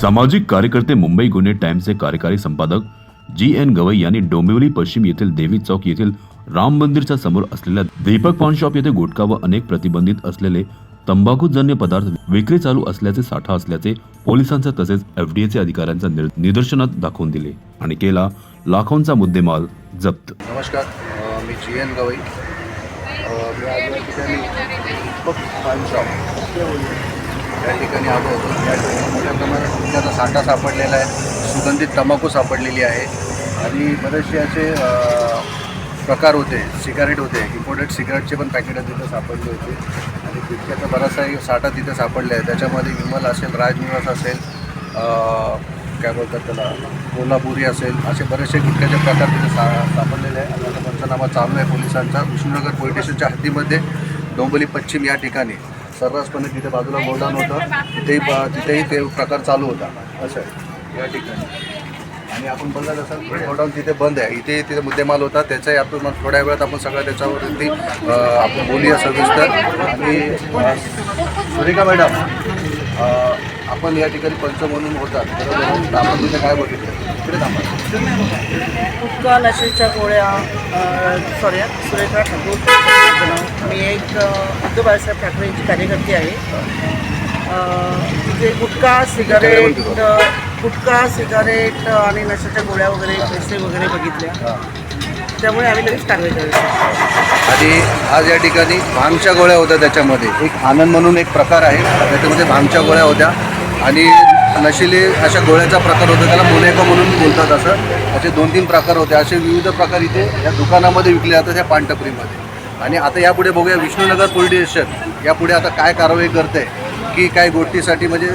सामाजिक कार्यकर्ते मुंबई गुन्हे टाइम्सचे कार्यकारी संपादक जी एन गवई यांनी डोंबिवली पश्चिम येथील देवी चौक येथील राम मंदिरच्या समोर असलेल्या दीपक पान शॉप येथे गुटखा व अनेक प्रतिबंधित असलेले तंबाखूजन्य पदार्थ विक्री चालू असल्याचे साठा असल्याचे पोलिसांचा तसेच एफडीएचे अधिकाऱ्यांच्या निदर्शनात दाखवून दिले आणि केला लाखोंचा मुद्देमाल जप्त. नमस्कार मी जी एन गवई. मी आज या ठिकाणी आलो. होतो या ठिकाणी मोठ्या प्रमाणात गुटख्याचा साठा सापडलेला आहे. सुगंधित तंबाखू सापडलेली आहे. आणि बरेचसे असे प्रकार होते. सिगारेट होते. इम्पोर्टेड सिगारेटचे पण पॅकेट तिथे सापडले होते. आणि गुटख्याचा बराचसाही साठा तिथे सापडले आहे. त्याच्यामध्ये विमल असेल राजनिवास असेल काय बोलतात त्याला कोल्हापुरी असेल असे बरेचसे गुटख्याचे प्रकार तिथे सा सापडलेले आहे आणि आता पंचनामा चालू आहे पोलिसांचा. विष्णुनगर पोलीस स्टेशनच्या हद्दीमध्ये डोंबली पश्चिम या ठिकाणी. सर्रासपणे तिथे बाजूला गोडाऊन होतं. तिथेही तिथेही ते प्रकार चालू होता. असं आहे. या ठिकाणी. आणि आपण बघत असाल गोडाऊन तिथे बंद आहे. इथे तिथे मुद्देमाल होता. त्याचाही आपण मग थोड्या वेळात आपण सगळं त्याच्यावरती आपण बोलूया सविस्तर आणि सुरेखा मॅडम आपण या ठिकाणी पंच म्हणून होतात. तर आपण तिथे काय बघितलं? इकडे थांबा. गोळ्या सॉरी सुरेखा ठाकूर. मी एक उद्धव बाळासाहेब ठाकरे यांची कार्यकर्ती आहे. तिथे गुटखा सिगारेट गुटखा सिगारेट आणि नशेच्या गोळ्या वगैरे पैसे वगैरे बघितल्या. त्यामुळे आम्ही लगेच कारवाई करू आणि आज या ठिकाणी भांगच्या गोळ्या होत्या त्याच्यामध्ये. एक आनंद म्हणून एक प्रकार आहे. त्याच्यामध्ये भांगच्या गोळ्या होत्या. आणि नशिले अशा गोळ्याचा प्रकार होता. त्याला मोनेका म्हणून बोलतात असं. असे दोन तीन प्रकार होते. असे विविध प्रकार इथे या दुकानामध्ये विकले जातात ह्या पानटपरीमध्ये. आणि आता यापुढे बघूया विष्णुनगर पोलीस स्टेशन यापुढे आता काय कारवाई करते की काय गोष्टीसाठी म्हणजे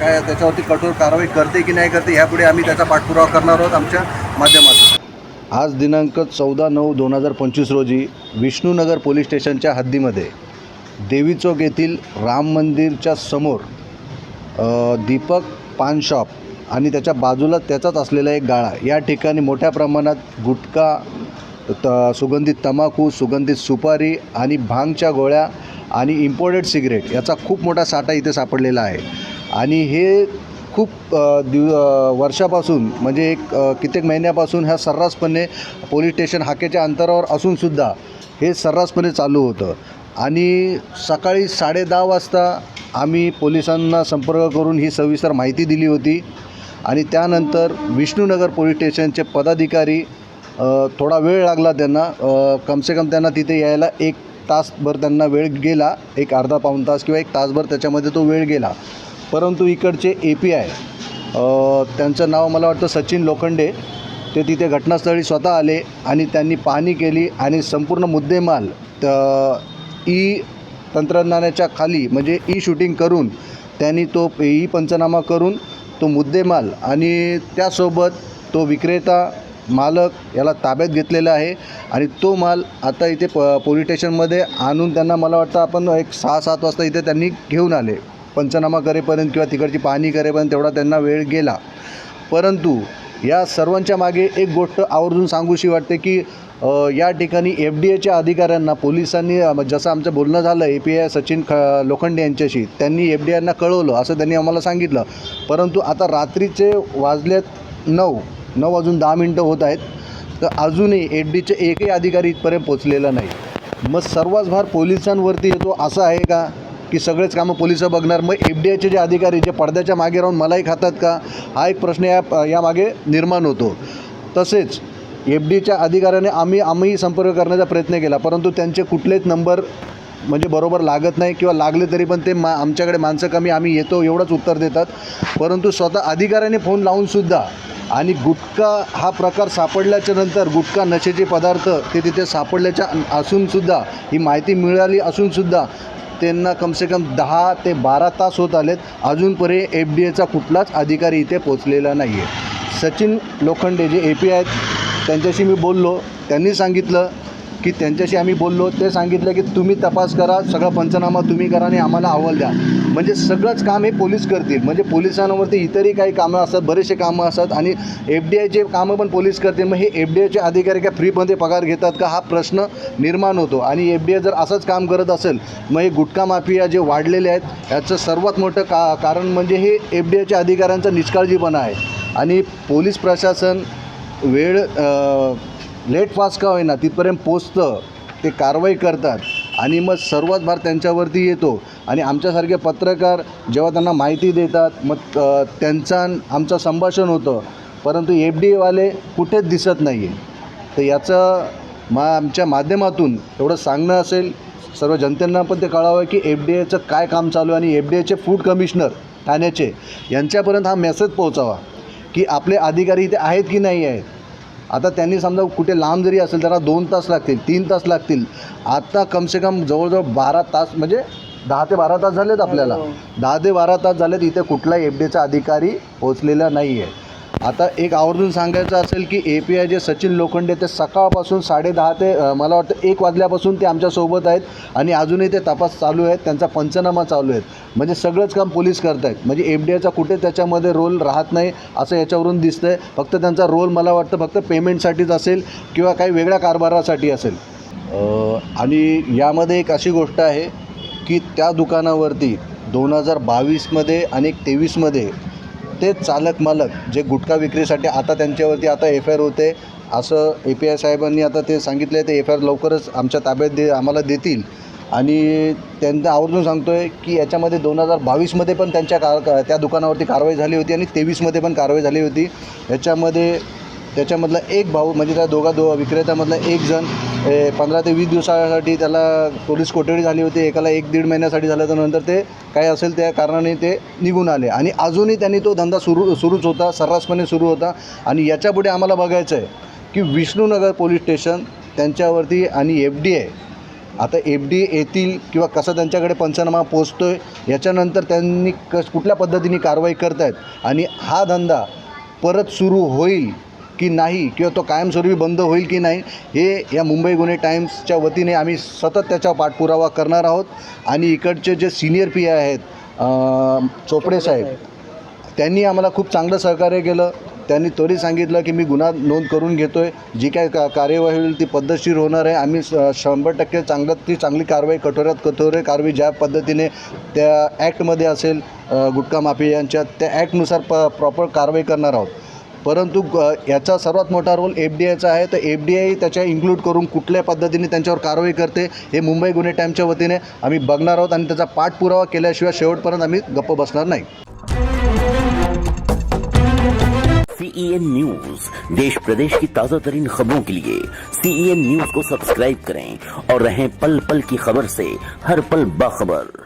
काय त्याच्यावरती कठोर कारवाई करते की नाही करते ह्यापुढे आम्ही त्याचा पाठपुरावा करणार आहोत आमच्या माध्यमातून. आज दिनांक चौदा नऊ दोन हजार पंचवीस रोजी विष्णूनगर पोलीस स्टेशनच्या हद्दीमध्ये देवी चौक येथील राम मंदिरच्या समोर दीपक पान शॉप आणि त्याच्या बाजूला त्याचाच असलेला एक गाळा. या ठिकाणी मोठ्या प्रमाणात गुटखा त सुगंधित तंबाखू सुगंधित सुपारी आणि भांगच्या गोळ्या आणि इम्पोर्टेड सिगरेट याचा खूप मोठा साठा इथे सापडलेला आहे. आणि हे खूप दिव वर्षापासून म्हणजे एक कित्येक महिन्यापासून ह्या सर्रासपणे पोलीस स्टेशन हाकेच्या अंतरावर असूनसुद्धा हे सर्रासपणे चालू होतं. आणि सकाळी साडे दहा वाजता आम्ही पोलिसांना संपर्क करून ही सविस्तर माहिती दिली होती. आणि त्यानंतर विष्णुनगर पोलीस स्टेशनचे पदाधिकारी थोडा वेळ लागला त्यांना कमसे कम त्यांना तिथे यायला एक तासभर त्यांना वेळ गेला एक अर्धा पाऊण तास किंवा एक तासभर त्याच्यामध्ये तो वेळ गेला. परंतु इकडचे ए पी आय त्यांचं नाव मला वाटतं सचिन लोखंडे. ते तिथे घटनास्थळी स्वतः आले आणि त्यांनी पाहणी केली आणि संपूर्ण मुद्देमाल त ई तंत्रज्ञानाच्या खाली म्हणजे ई शूटिंग करून त्यांनी तो ई पंचनामा करून तो मुद्देमाल आणि त्यासोबत तो विक्रेता मालक याला ताब्यात घेतलेला आहे. आणि तो माल आता इथे प पोलीस स्टेशनमध्ये आणून त्यांना मला वाटतं आपण एक सहा सात वाजता इथे त्यांनी घेऊन आले. पंचनामा करेपर्यंत किंवा तिकडची पाहणी करेपर्यंत तेवढा त्यांना वेळ गेला. परंतु या सर्वांच्या मागे एक गोष्ट आवर्जून सांगूशी वाटते की या ठिकाणी एफ डी एच्या अधिकाऱ्यांना पोलिसांनी जसं आमचं बोलणं झालं ए पी आय सचिन ख लोखंडे यांच्याशी त्यांनी एफ डी आयना कळवलं असं त्यांनी आम्हाला सांगितलं. परंतु आता रात्रीचे वाजलेत नऊ नऊ वाजून दहा मिनटं होत आहेत तर अजूनही एफ डीचे एकही अधिकारी इथपर्यंत पोचलेला नाही. मग सर्वच भार पोलिसांवरती येतो असं आहे का? की सगळेच कामं पोलिसं बघणार. मग एफ डी आयचे जे अधिकारी जे पडद्याच्या मागे राहून मलाही खातात का? हा एक प्रश्न या यामागे निर्माण होतो. तसेच एफ डीच्या अधिकाऱ्याने आम्ही आम्ही संपर्क करण्याचा प्रयत्न केला. परंतु त्यांचे कुठलेच नंबर म्हणजे बरोबर लागत नाही किंवा लागले तरी पण ते मा आमच्याकडे माणसं कमी आम्ही येतो एवढंच उत्तर देतात. परंतु स्वतः अधिकाऱ्याने फोन लावूनसुद्धा आणि गुटखा हा प्रकार सापडल्याच्या नंतर गुटखा नशेचे पदार्थ ते तिथे सापडल्याच्या असूनसुद्धा ही माहिती मिळाली असूनसुद्धा त्यांना कमसे कम दहा ते बारा तास होत आलेत. अजूनपर्यंत एफ डी एचा कुठलाच अधिकारी इथे पोचलेला नाही आहे सचिन लोखंडे जे ए पी आहेत त्यांच्याशी मी बोललो. त्यांनी सांगितलं की त्यांच्याशी आम्ही बोललो. ते सांगितलं की तुम्ही तपास करा सगळा पंचनामा तुम्ही करा आणि आम्हाला अहवाल द्या. म्हणजे सगळंच काम हे पोलीस करतील. म्हणजे पोलिसांवरती इतरही काही कामं असतात बरेचसे कामं असतात आणि एफ डी आयचे कामं पण पोलीस करतील. मग हे एफ डी आयचे अधिकारी काय फ्रीमध्ये पगार घेतात का? हा प्रश्न निर्माण होतो. आणि एफ डी आय जर असंच काम करत असेल मग हे गुटखा माफिया जे वाढलेले आहेत याचं सर्वात मोठं का कारण म्हणजे हे एफ डी आयच्या अधिकाऱ्यांचा निष्काळजीपणा आहे. आणि पोलीस प्रशासन वेळ लेट फास्ट का होईना तिथपर्यंत पोचतं ते कारवाई करतात. आणि मग सर्वात भार त्यांच्यावरती येतो. आणि आमच्यासारखे पत्रकार जेव्हा त्यांना माहिती देतात मग त्यांचा आमचं संभाषण होतं. परंतु एफ डी एवाले कुठेच दिसत नाही आहे तर याचं मा आमच्या माध्यमातून एवढं सांगणं असेल सर्व जनतेंना पण ते कळावं की एफ डी एचं काय काम चालू आहे आणि एफ डी एचे फूड कमिशनर ठाण्याचे यांच्यापर्यंत हा मेसेज पोहोचावा की आपले अधिकारी इथे आहेत की नाही आहेत. आता त्यांनी समजा कुठे लांब जरी असेल त्याला दोन तास लागतील तीन तास लागतील. आता कमसे कम जवळजवळ बारा तास म्हणजे दहा ते बारा तास झालेत आपल्याला. हो. दहा ते बारा तास झालेत इथे कुठलाही एफ डीचा अधिकारी पोचलेला नाही आहे आता एक आवर्जून सांगायचं असेल की ए पी आय जे सचिन लोखंडे ते सकाळपासून साडेदहा ते मला वाटतं एक वाजल्यापासून ते आमच्यासोबत आहेत आणि अजूनही ते तपास चालू आहेत त्यांचा पंचनामा चालू आहेत. म्हणजे सगळंच काम पोलीस करत आहेत म्हणजे एफ डी आयचा कुठे त्याच्यामध्ये रोल राहत नाही असं याच्यावरून दिसतं आहे फक्त त्यांचा रोल मला वाटतं फक्त पेमेंटसाठीच असेल किंवा काही वेगळ्या कारभारासाठी असेल. आणि यामध्ये एक अशी गोष्ट आहे की त्या दुकानावरती दोन हजार बावीसमध्ये आणि एक तेवीसमध्ये ते चालक मालक जे गुटखा विक्रीसाठी आता त्यांच्यावरती आता एफ आय आर होते असं ए पी आय साहेबांनी आता ते सांगितलं आहे ते एफ आय आर लवकरच आमच्या ताब्यात दे आम्हाला देतील. आणि त्यांना आवर्जून सांगतो आहे की याच्यामध्ये दोन हजार बावीसमध्ये पण त्यांच्या कार त्या दुकानावरती कारवाई झाली होती आणि तेवीसमध्ये पण कारवाई झाली होती. याच्यामध्ये त्याच्यामधला एक भाऊ म्हणजे त्या दोघा दो विक्रेत्यामधला एक जण पंधरा ते वीस दिवसासाठी त्याला पोलीस कोठडी झाली होती एकाला एक दीड महिन्यासाठी झालं तर नंतर ते काय असेल त्या कारणाने ते निघून आले. आणि अजूनही त्यांनी तो धंदा सुरू सुरूच होता सर्रासपणे सुरू होता. आणि याच्यापुढे आम्हाला बघायचं आहे की विष्णुनगर पोलीस स्टेशन त्यांच्यावरती आणि एफ डी आय आता एफ डी येतील किंवा कसं त्यांच्याकडे पंचनामा पोचतो आहे याच्यानंतर त्यांनी कस कुठल्या पद्धतीने कारवाई करत आहेत आणि हा धंदा परत सुरू होईल की नाही किंवा तो कायमस्वरूपी बंद होईल की नाही हे या मुंबई गुन्हे टाईम्सच्या वतीने आम्ही सतत त्याचा पाठपुरावा करणार आहोत. आणि इकडचे जे सिनियर पी आहेत चोपडे साहेब त्यांनी आम्हाला खूप चांगलं सहकार्य केलं. त्यांनी त्वरित सांगितलं की मी गुन्हा नोंद करून घेतो आहे जी काय का कार्यवाही होईल ती पद्धतशीर होणार आहे. आम्ही शंभर टक्के चांगलं ती चांगली कारवाई कठोऱ्यात कठोर कारवाई ज्या पद्धतीने त्या ॲक्टमध्ये असेल अ, गुटखा माफियांच्या त्या ॲक्टनुसार प प्रॉपर कारवाई करणार आहोत. परंतु याचा सर्वात मोठा रोल एफ डी आयचा आहे. तर एफ डी आय त्याच्या इन्क्लूड करून कुठल्या पद्धतीने त्यांच्यावर कारवाई करते हे मुंबई गुन्हे टाईमच्या वतीने आम्ही बघणार आहोत आणि त्याचा पाठपुरावा केल्याशिवाय शेवटपर्यंत आम्ही गप्प बसणार नाही. सीईएन न्यूज देश प्रदेश की ताजा तरीन खबरों के लिए सीईएन न्यूज को सब्सक्राइब करें और रहें पल पल की खबर से हर पल बाखबर।